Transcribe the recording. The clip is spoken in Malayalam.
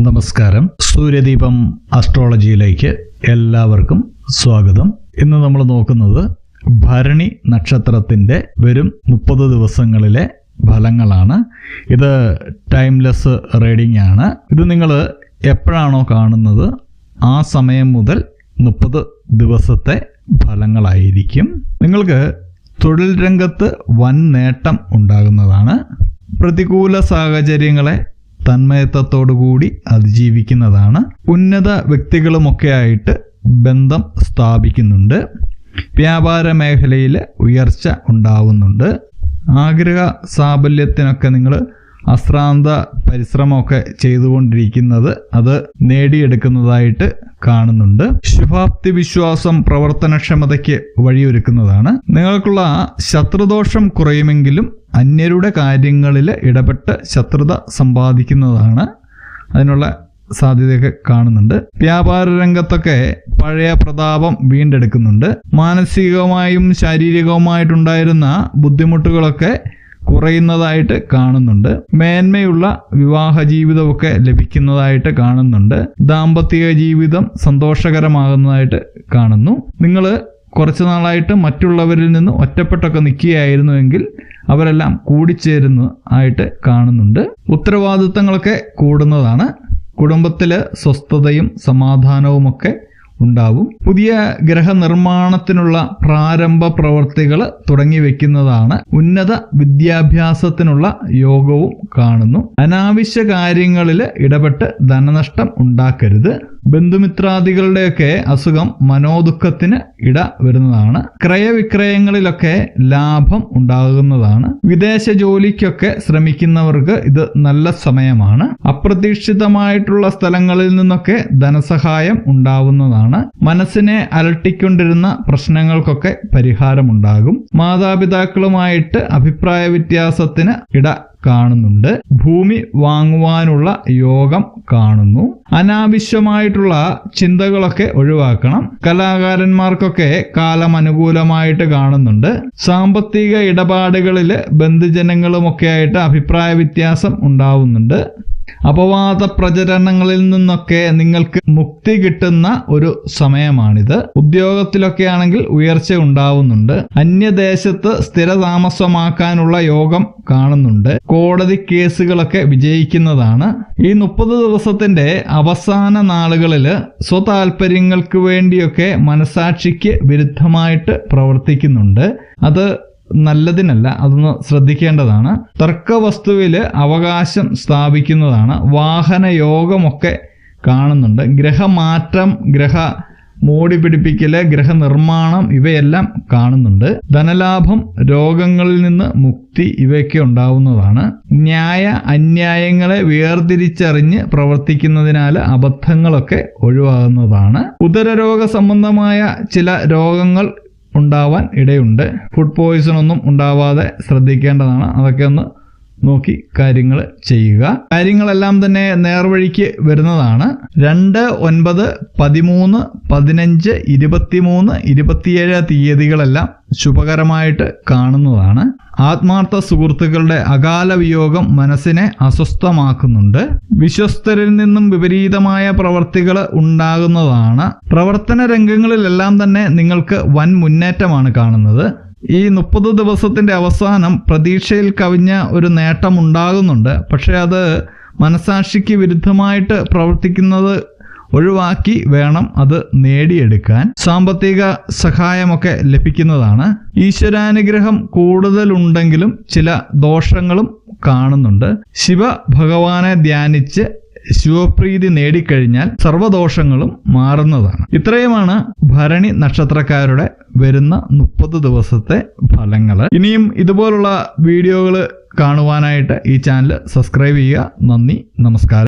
നമസ്കാരം. സൂര്യദീപം അസ്ട്രോളജിയിലേക്ക് എല്ലാവർക്കും സ്വാഗതം. ഇന്ന് നമ്മൾ നോക്കുന്നത് ഭരണി നക്ഷത്രത്തിന്റെ വരും മുപ്പത് ദിവസങ്ങളിലെ ഫലങ്ങളാണ്. ഇത് ടൈംലെസ് റീഡിംഗ് ആണ്. ഇത് നിങ്ങൾ എപ്പോഴാണോ കാണുന്നത് ആ സമയം മുതൽ മുപ്പത് ദിവസത്തെ ഫലങ്ങളായിരിക്കും. നിങ്ങൾക്ക് തൊഴിൽ രംഗത്ത് വൻ നേട്ടം ഉണ്ടാകുന്നതാണ്. പ്രതികൂല സാഹചര്യങ്ങളെ തന്മയത്വത്തോടുകൂടി അതിജീവിക്കുന്നതാണ്. ഉന്നത വ്യക്തികളുമൊക്കെ ആയിട്ട് ബന്ധം സ്ഥാപിക്കുന്നുണ്ട്. വ്യാപാര മേഖലയിൽ ഉയർച്ച ഉണ്ടാവുന്നുണ്ട്. ആഗ്രഹ സാഫല്യത്തിനൊക്കെ നിങ്ങൾ അശ്രാന്ത പരിശ്രമമൊക്കെ ചെയ്തുകൊണ്ടിരിക്കുന്നത് അത് നേടിയെടുക്കുന്നതായിട്ട് കാണുന്നുണ്ട്. ശുഭാപ്തി വിശ്വാസം പ്രവർത്തനക്ഷമതയ്ക്ക് വഴിയൊരുക്കുന്നതാണ്. നിങ്ങൾക്കുള്ള ശത്രുദോഷം കുറയുമെങ്കിലും അന്യരുടെ കാര്യങ്ങളിൽ ഇടപെട്ട് ശത്രുത സമ്പാദിക്കുന്നതാണ് അതിനുള്ള സാധ്യതയൊക്കെ കാണുന്നുണ്ട്. വ്യാപാര രംഗത്തൊക്കെ പഴയ പ്രതാപം വീണ്ടെടുക്കുന്നുണ്ട്. മാനസികമായും ശാരീരികവുമായിട്ടുണ്ടായിരുന്ന ബുദ്ധിമുട്ടുകളൊക്കെ കുറയുന്നതായിട്ട് കാണുന്നുണ്ട്. മേന്മയുള്ള വിവാഹ ജീവിതമൊക്കെ ലഭിക്കുന്നതായിട്ട് കാണുന്നുണ്ട്. ദാമ്പത്യ ജീവിതം സന്തോഷകരമാകുന്നതായിട്ട് കാണുന്നു. നിങ്ങൾ കുറച്ചു നാളായിട്ട് മറ്റുള്ളവരിൽ നിന്ന് ഒറ്റപ്പെട്ടൊക്കെ നിൽക്കുകയായിരുന്നുവെങ്കിൽ അവരെല്ലാം കൂടിച്ചേരുന്ന ആയിട്ട് കാണുന്നുണ്ട്. ഉത്തരവാദിത്തങ്ങളൊക്കെ കൂടുന്നതാണ്. കുടുംബത്തിൽ സ്വസ്ഥതയും സമാധാനവുമൊക്കെ ഉണ്ടാവും. പുതിയ ഗ്രഹനിർമ്മാണത്തിനുള്ള പ്രാരംഭ പ്രവർത്തികൾ തുടങ്ങി വെക്കുന്നതാണ് ഉന്നത വിദ്യാഭ്യാസത്തിനുള്ള യോഗവും കാണുന്നു. അനാവശ്യ കാര്യങ്ങളിൽ ഇടപെട്ട് ധനനഷ്ടം ഉണ്ടാക്കരുത്. ബന്ധുമിത്രാദികളുടെയൊക്കെ അസുഖം മനോദുഃഖത്തിന് ഇട വരുന്നതാണ്. ക്രയവിക്രയങ്ങളിലൊക്കെ ലാഭം ഉണ്ടാകുന്നതാണ്. വിദേശ ജോലിക്കൊക്കെ ശ്രമിക്കുന്നവർക്ക് ഇത് നല്ല സമയമാണ്. അപ്രതീക്ഷിതമായിട്ടുള്ള സ്ഥലങ്ങളിൽ നിന്നൊക്കെ ധനസഹായം ഉണ്ടാവുന്നതാണ്. മനസ്സിനെ അലട്ടിക്കൊണ്ടിരുന്ന പ്രശ്നങ്ങൾക്കൊക്കെ പരിഹാരമുണ്ടാകും. മാതാപിതാക്കളുമായിട്ട് അഭിപ്രായ വ്യത്യാസത്തിന് ഇട കാണുന്നുണ്ട്. ഭൂമി വാങ്ങുവാനുള്ള യോഗം കാണുന്നു. അനാവശ്യമായിട്ടുള്ള ചിന്തകളൊക്കെ ഒഴിവാക്കണം. കലാകാരന്മാർക്കൊക്കെ കാലം അനുകൂലമായിട്ട് കാണുന്നുണ്ട്. സാമ്പത്തിക ഇടപാടുകളിൽ ബന്ധുജനങ്ങളുമൊക്കെ ആയിട്ട് അഭിപ്രായ വ്യത്യാസം ഉണ്ടാവുന്നുണ്ട്. അപവാദ പ്രചരണങ്ങളിൽ നിന്നൊക്കെ നിങ്ങൾക്ക് മുക്തി കിട്ടുന്ന ഒരു സമയമാണിത്. ഉദ്യോഗത്തിലൊക്കെ ആണെങ്കിൽ ഉയർച്ച ഉണ്ടാവുന്നുണ്ട്. അന്യദേശത്ത് സ്ഥിരതാമസമാക്കാനുള്ള യോഗം കാണുന്നുണ്ട്. കോടതി കേസുകളൊക്കെ വിജയിക്കുന്നതാണ്. ഈ മുപ്പത് ദിവസത്തിന്റെ അവസാന നാളുകളിൽ സ്വതാൽപര്യങ്ങൾക്ക് വേണ്ടിയൊക്കെ മനസാക്ഷിക്ക് വിരുദ്ധമായിട്ട് പ്രവർത്തിക്കുന്നുണ്ട്. അത് നല്ലതിനല്ല അതൊന്ന് ശ്രദ്ധിക്കേണ്ടതാണ്. തർക്ക വസ്തുവിൽ അവകാശം സ്ഥാപിക്കുന്നതാണ്. വാഹന യോഗമൊക്കെ കാണുന്നുണ്ട്. ഗ്രഹമാറ്റം ഗ്രഹ മോടി പിടിപ്പിക്കൽ ഗ്രഹനിർമ്മാണം ഇവയെല്ലാം കാണുന്നുണ്ട്. ധനലാഭം രോഗങ്ങളിൽ നിന്ന് മുക്തി ഇവയൊക്കെ ഉണ്ടാവുന്നതാണ്. ന്യായ അന്യായങ്ങളെ വേർതിരിച്ചറിഞ്ഞ് പ്രവർത്തിക്കുന്നതിനാൽ അബദ്ധങ്ങളൊക്കെ ഒഴിവാകുന്നതാണ്. ഉദരരോഗ സംബന്ധമായ ചില രോഗങ്ങൾ ഉണ്ടാവാൻ ഇടയുണ്ട്. ഫുഡ് പോയിസൺ ഒന്നും ഉണ്ടാവാതെ ശ്രദ്ധിക്കേണ്ടതാണ്. അതൊക്കെ ഒന്ന് നോക്കി കാര്യങ്ങൾ ചെയ്യുക. കാര്യങ്ങളെല്ലാം തന്നെ നേർവഴിക്ക് വരുന്നതാണ്. രണ്ട് ഒൻപത് പതിമൂന്ന് പതിനഞ്ച് ഇരുപത്തിമൂന്ന് ഇരുപത്തിയേഴ് തീയതികളെല്ലാം ശുഭകരമായിട്ട് കാണുന്നതാണ്. ആത്മാർത്ഥ സുഹൃത്തുക്കളുടെ അകാല വിയോഗം മനസ്സിനെ അസ്വസ്ഥമാക്കുന്നുണ്ട്. വിശ്വസ്തരിൽ നിന്നും വിപരീതമായ പ്രവർത്തികൾ ഉണ്ടാകുന്നതാണ്. പ്രവർത്തന രംഗങ്ങളിലെല്ലാം തന്നെ നിങ്ങൾക്ക് വൻ മുന്നേറ്റമാണ് കാണുന്നത്. ഈ മുപ്പത് ദിവസത്തിന്റെ അവസാനം പ്രതീക്ഷയിൽ കവിഞ്ഞ ഒരു നേട്ടം ഉണ്ടാകുന്നുണ്ട്. പക്ഷേ അത് മനസാക്ഷിക്ക് വിരുദ്ധമായിട്ട് പ്രവർത്തിക്കുന്നത് ഒഴിവാക്കി വേണം അത് നേടിയെടുക്കാൻ. സാമ്പത്തിക സഹായമൊക്കെ ലഭിക്കുന്നതാണ്. ഈശ്വരാനുഗ്രഹം കൂടുതലുണ്ടെങ്കിലും ചില ദോഷങ്ങളും കാണുന്നുണ്ട്. ശിവ ഭഗവാനെ ധ്യാനിച്ച് ശിവപ്രീതി നേടിക്കഴിഞ്ഞാൽ സർവദോഷങ്ങളും മാറുന്നതാണ്. ഇത്രയുമാണ് ഭരണി നക്ഷത്രക്കാരുടെ വരുന്ന മുപ്പത് ദിവസത്തെ ഫലങ്ങൾ ഇനിയും ഇതുപോലുള്ള വീഡിയോകൾ കാണുവാനായിട്ട് ഈ ചാനൽ സബ്സ്ക്രൈബ് ചെയ്യുക. നന്ദി നമസ്കാരം.